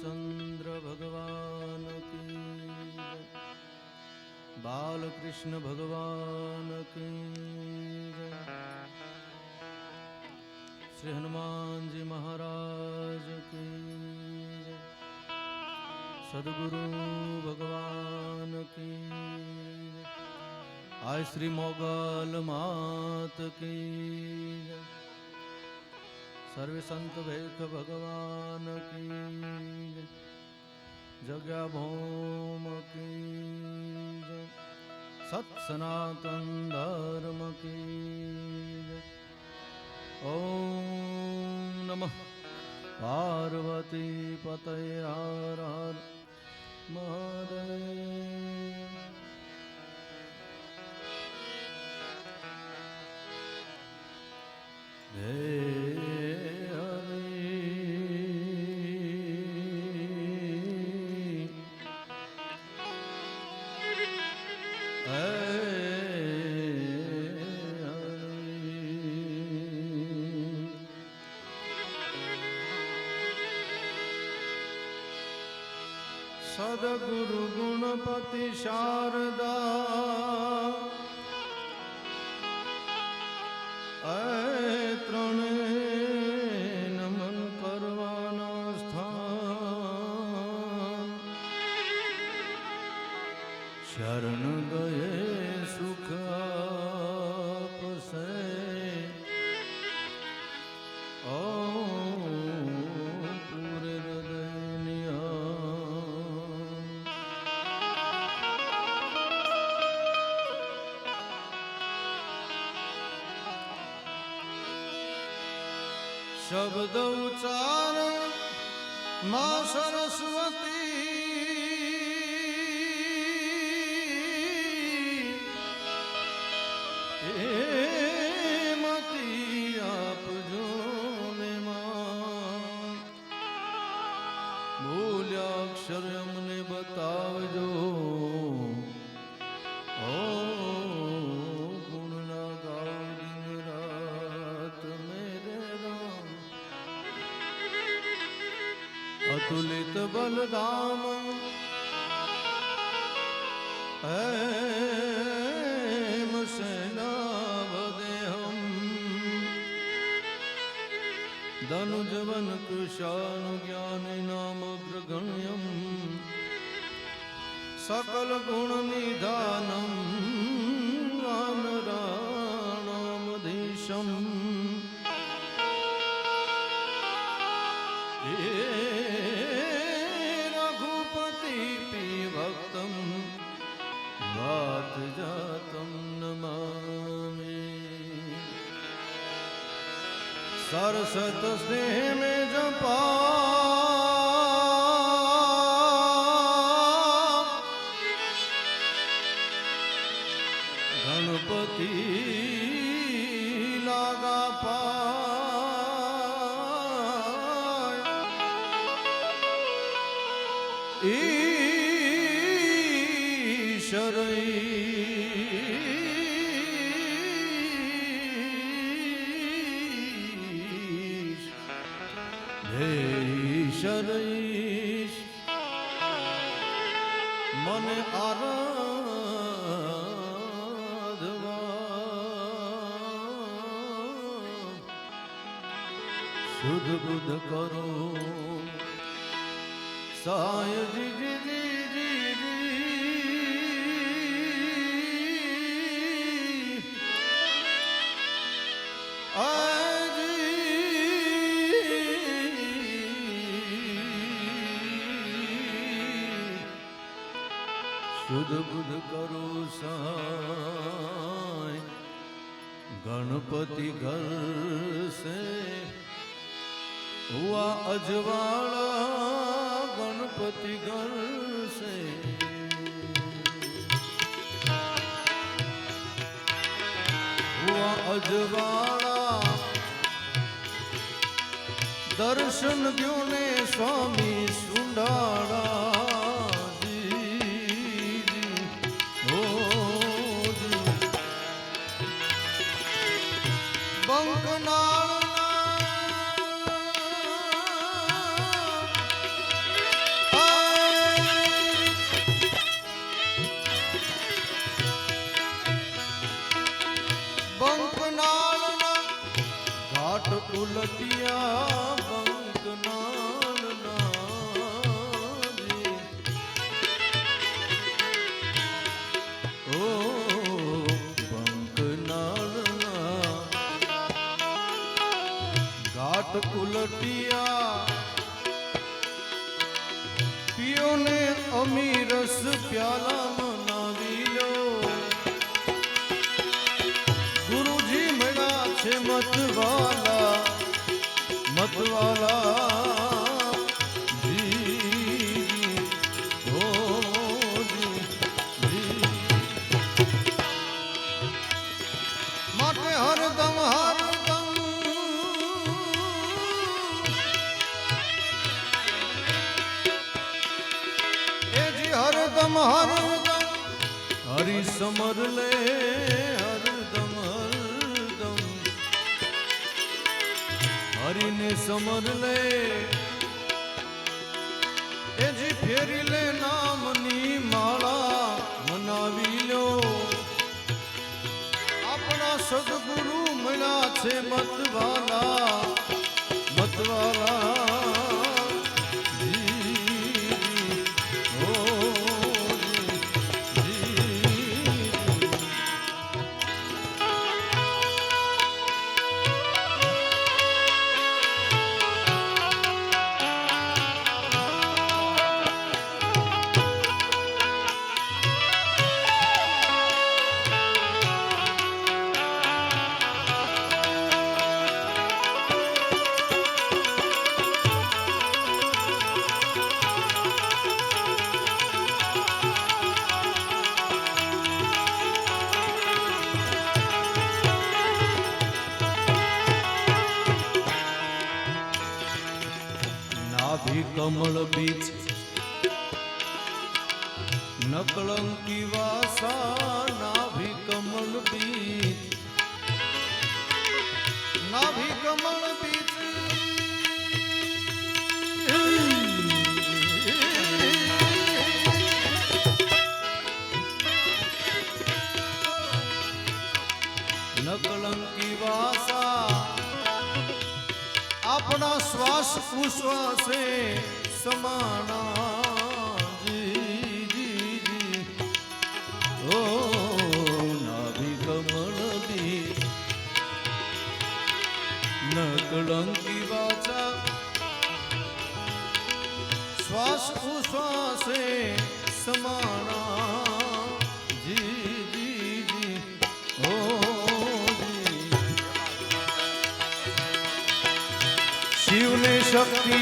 રામચંદ્ર ભગવાન કી બાલકૃષ્ણ ભગવાન કી શ્રી હનુમાનજી મહારાજ કી સદગુરુ ભગવાન કી આય શ્રી મોગલ માત કી સર્વે સંત ભેખ ભગવાન જગ્યાભોમ કી સત સનાતન ધર્મ કી ઓમ નમઃ પાર્વતી પતય હર હર મહાદેવ Hey. સદગુરુ ગુણપતિ શારદા એ શબ્દ ઉચ્ચાર મા સરસ્વતી અતુલિત બલધામ હેમ સેનાવદેહમ. ધનુજવન કૃષાન જ્ઞાની નામ नाम સકલ ગુણ નિધાનમ. વાનરાણામધીશમ એ રઘુપતિ સરસત સ્નેહ में જપા ગણપતિ લાગા પાય ઈશરઈશ હે ઈશરઈશ મને આરાધવા શુદ્ધ બુદ્ધ કરો સાય ગણપતિ ઘર સે. હુઆ અજવાળા ગણપતિ ઘર સે. હુઆ અજવાળા દર્શન દ્યો ને સ્વામી સુંડાળા. ઘાટ ઉલટિયા. પિયોને અમીરસ પ્યાલા મનાવી લો ગુરુજી મળ્યા છે મતવાલા મતવાલા જી હરદમ હરદમ. હરિ સમર લે, હરદમ હરદમ. હરિને સમર લે. એ જી ફેરી લે નામની માળા મનાવી લો. આપણા સદગુરુ મળ્યા છે મતવાલા મતવાલા. નકળંકી વાસા નાભી કમળ બીચ. નાભી કમળ બીચ. નકળંકી વાસા આપણા શ્વાસ ઉશ્વાસે સમાના નકળંકી વાચા શ્વાસ ઉશ્વાસે સમાના જી જી જી ઓ શિવને શક્તિ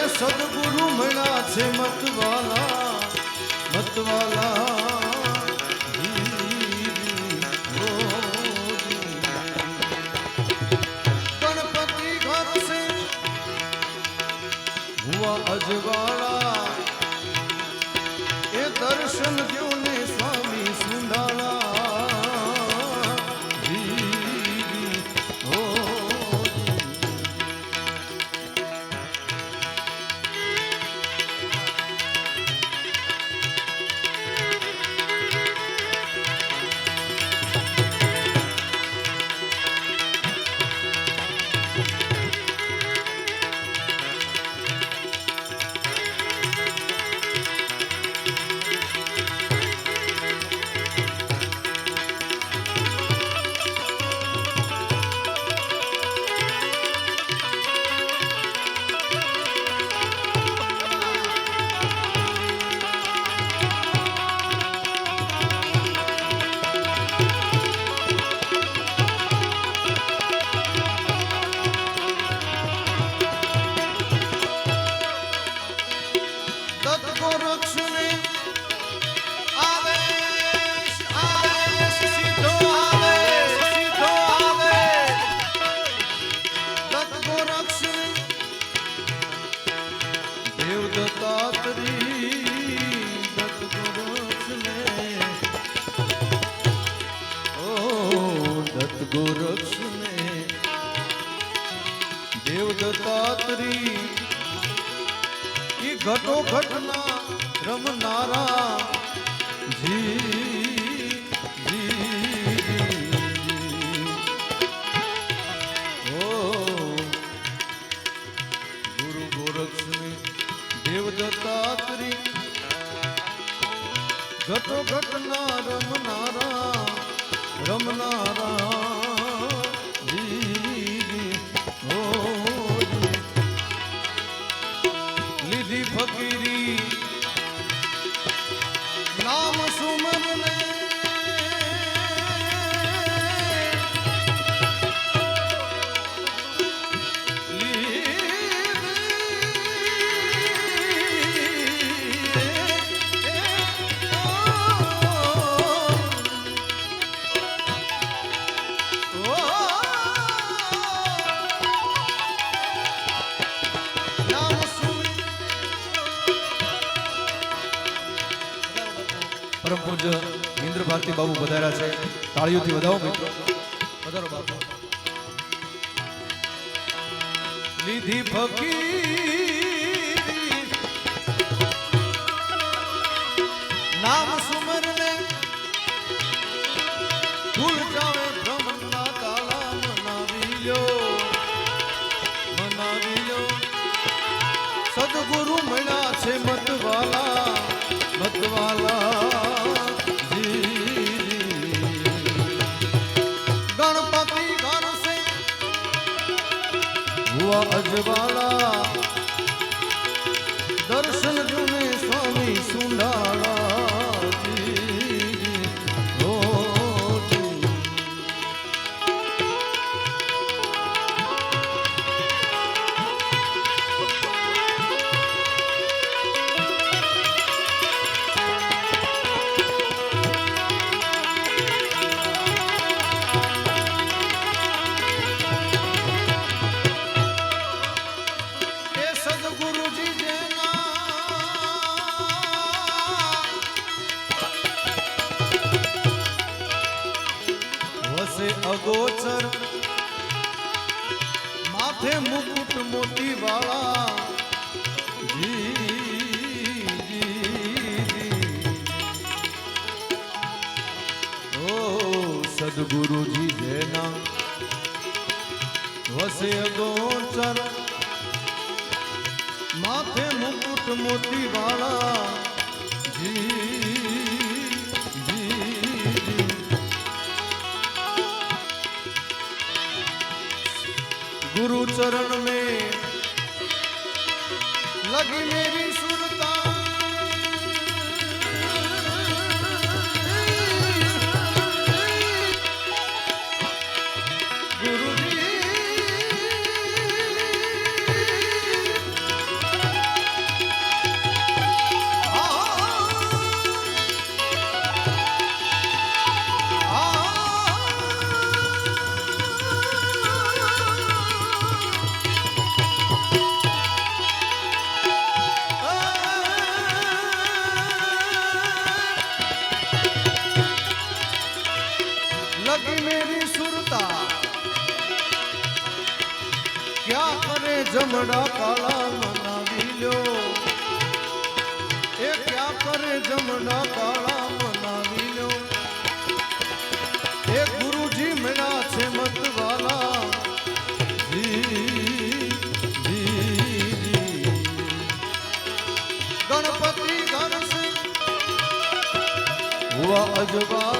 એ સદગુરુ મળ્યા છે મતવાલા મતવાલા અજવાળા તાળીઓથી વધાવો મિત્રો વધારો બાપા. લીધી ફકીર સદગુરુજી જેના વસે ગોચર માથે મુકુટ મોતી વાળા જી ગુરુ ચરણ મેં લગી મેરી જમના કાળા મનાવી લો એ ગુરુજી મેળા છે મતવાલા ગણપતિ ગણસ હુઆ અજવા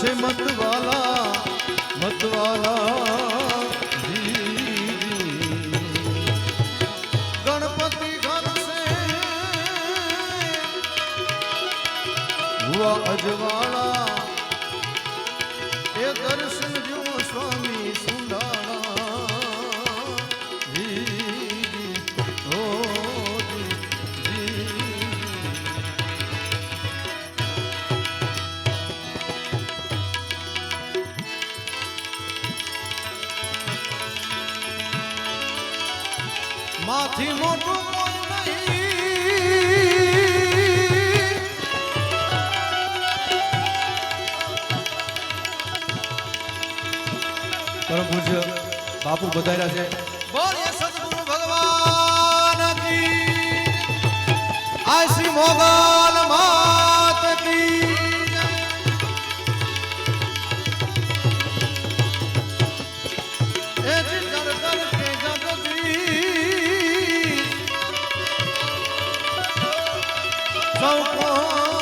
છે મતવાલા મતવાલા માથી મોટું કોઈ નહીં. પરમ બાપુ બધાયરા છે. બોલે સદગુરુ ભગવાન કી મોગા সৌকো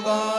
ভগবান